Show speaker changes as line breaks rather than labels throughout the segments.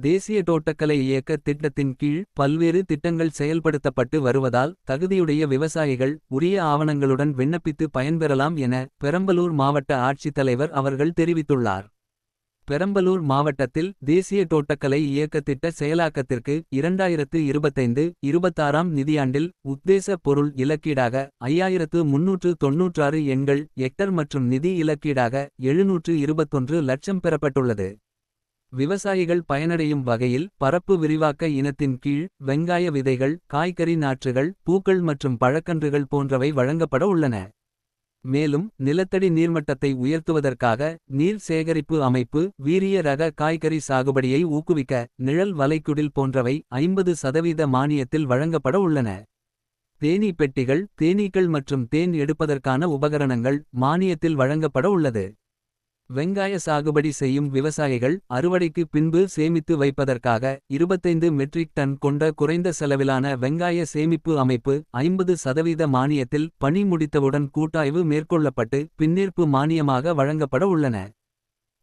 தேசிய தோட்டக்கலை இயக்க திட்டத்தின் கீழ் பல்வேறு திட்டங்கள் செயல்படுத்தப்பட்டு வருவதால் தகுதியுடைய விவசாயிகள் உரிய ஆவணங்களுடன் விண்ணப்பித்து பயன்பெறலாம் என பெரம்பலூர் மாவட்ட ஆட்சித்தலைவர் அவர்கள் தெரிவித்துள்ளார். பெரம்பலூர் மாவட்டத்தில் தேசிய தோட்டக்கலை இயக்க திட்ட செயலாக்கத்திற்கு இரண்டாயிரத்து இருபத்தைந்து இருபத்தாறாம் நிதியாண்டில் உத்தேச பொருள் இலக்கீடாக ஐயாயிரத்து முன்னூற்று தொன்னூற்றாறு எண்கள் எக்டர் மற்றும் நிதி இலக்கீடாக எழுநூற்று இருபத்தொன்று லட்சம் பெறப்பட்டுள்ளது. விவசாயிகள் பயனடையும் வகையில் பரப்பு விரிவாக்க இனத்தின் கீழ் வெங்காய விதைகள் காய்கறி நாற்றுகள் பூக்கள் மற்றும் பழக்கன்றுகள் போன்றவை வழங்கப்பட உள்ளன. மேலும் நிலத்தடி நீர்மட்டத்தை உயர்த்துவதற்காக நீர் சேகரிப்பு அமைப்பு வீரிய ரக காய்கறி சாகுபடியை ஊக்குவிக்க நிழல் வலைக்குடில் போன்றவை ஐம்பது சதவீத மானியத்தில் வழங்கப்பட உள்ளன. தேனீ பெட்டிகள் தேனீக்கள் மற்றும் தேன் எடுப்பதற்கான உபகரணங்கள் மானியத்தில் வழங்கப்பட உள்ளது. வெங்காய சாகுபடி செய்யும் விவசாயிகள் அறுவடைக்கு பின்பு சேமித்து வைப்பதற்காக. இருபத்தைந்து மெட்ரிக் டன் கொண்ட குறைந்த செலவிலான வெங்காய சேமிப்பு அமைப்பு. ஐம்பது சதவீத மானியத்தில் பணி முடித்தவுடன் கூட்டாய்வு மேற்கொள்ளப்பட்டு. பின்னேற்பு மானியமாக வழங்கப்பட உள்ளன.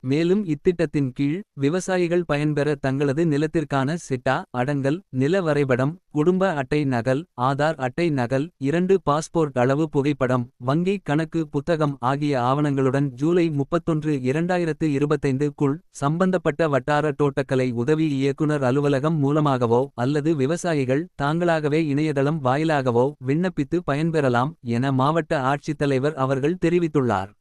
மேலும் இத்திட்டத்தின் கீழ் விவசாயிகள் பயன்பெற தங்களது நிலத்திற்கான சிட்டா அடங்கல் நில வரைபடம் குடும்ப அட்டை நகல் ஆதார் அட்டை நகல் இரண்டு பாஸ்போர்ட் அளவு புகைப்படம் வங்கி கணக்கு புத்தகம் ஆகிய ஆவணங்களுடன் ஜூலை முப்பத்தொன்று இரண்டாயிரத்து இருபத்தைந்து குள் சம்பந்தப்பட்ட வட்டார தோட்டக்கலை உதவி இயக்குனர் அலுவலகம் மூலமாகவோ அல்லது விவசாயிகள் தாங்களாகவே இணையதளம் வாயிலாகவோ விண்ணப்பித்து பயன்பெறலாம் என மாவட்ட ஆட்சித்தலைவர் அவர்கள் தெரிவித்துள்ளார்.